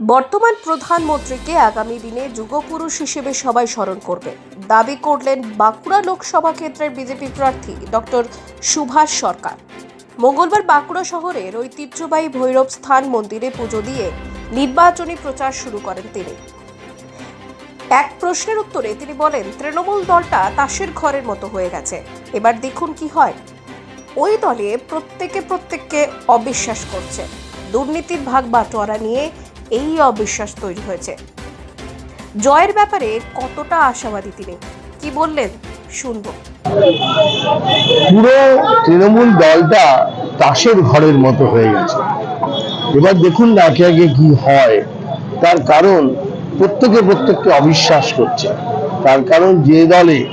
বর্তমান প্রধানমন্ত্রীকে আগামী দিনে যুগপুরুষ হিসেবে সবাই স্মরণ করবে। দাবি করলেন বাঁকুড়া লোকসভা ক্ষেত্রের বিজেপি প্রার্থী ডক্টর সুভাষ সরকার। মঙ্গলবার বাঁকুড়া শহরের ঐতিহ্যবাহী ভৈরব স্থান মন্দিরে পুজো দিয়ে নির্বাচনী প্রচার শুরু করেন তিনি। এক প্রশ্নের উত্তরে তিনি বলেন, তৃণমূল দলটা তাসের ঘরের মতো হয়ে গেছে। এবার দেখুন কি হয়। ওই দলে প্রত্যেকে প্রত্যেককে অবিশ্বাস করছে। দুর্নীতির ভাগ বাটোয়ারা নিয়ে এই অবিশ্বাস তৈরি হয়েছে। জয়ের ব্যাপারে কতটা আশাবাদী তিনি? কি বললেন? শুনব। পুরো তৃণমূল দলটা তাসের ঘরের মতো হয়ে গেছে। এবার দেখুন না আগে আগে কি হয়। তার কারণ প্রত্যেকে প্রত্যেককে অবিশ্বাস করছে। তার কারণ যে দলে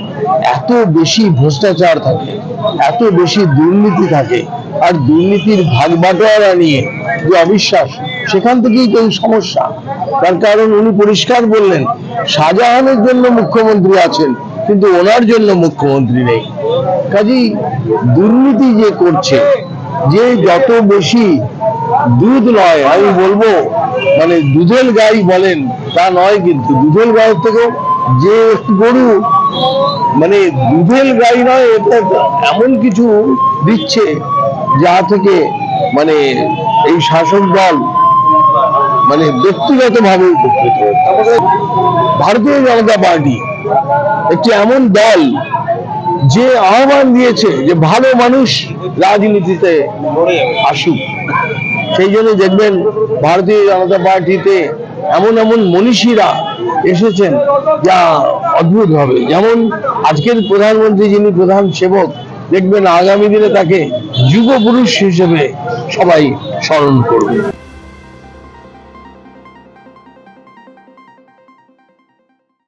এত বেশি ভ্রষ্টাচার থাকে, এত বেশি দুর্নীতি থাকে আর দুর্নীতির ভাগ বাটোয়ারা নিয়ে যে অবিশ্বাস, সেখান থেকেই তো এই সমস্যা। তার কারণ উনি পরিষ্কার বললেন, শাহজাহানের জন্য মুখ্যমন্ত্রী আছেন, কিন্তু ওনার জন্য মুখ্যমন্ত্রী নেই। কাজেই দুর্নীতি যে করছে, যে যত বেশি দুধ নয় আমি বলব মানে দুধের গাই বলেন, তা নয় কিন্তু দুধের গায়ের থেকেও যে গরু মানে দুধের গাই নয় এটা এমন কিছু দিচ্ছে যা থেকে মানে এই শাসক দল মানে ব্যক্তিগত ভাবে উপকৃত ভারতীয় জনতা পার্টি একটি এমন দল যে আহ্বান দিয়েছে যে ভালো মানুষ রাজনীতিতে আসুক। সেই জন্য দেখবেন ভারতীয় জনতা পার্টিতে এমন এমন মনীষীরা এসেছেন যা অদ্ভুত হবে যেমন আজকের প্রধানমন্ত্রী যিনি প্রধান সেবক দেখবেন আগামী দিনে তাকে যুব পুরুষ হিসেবে সবাই স্মরণ করবে।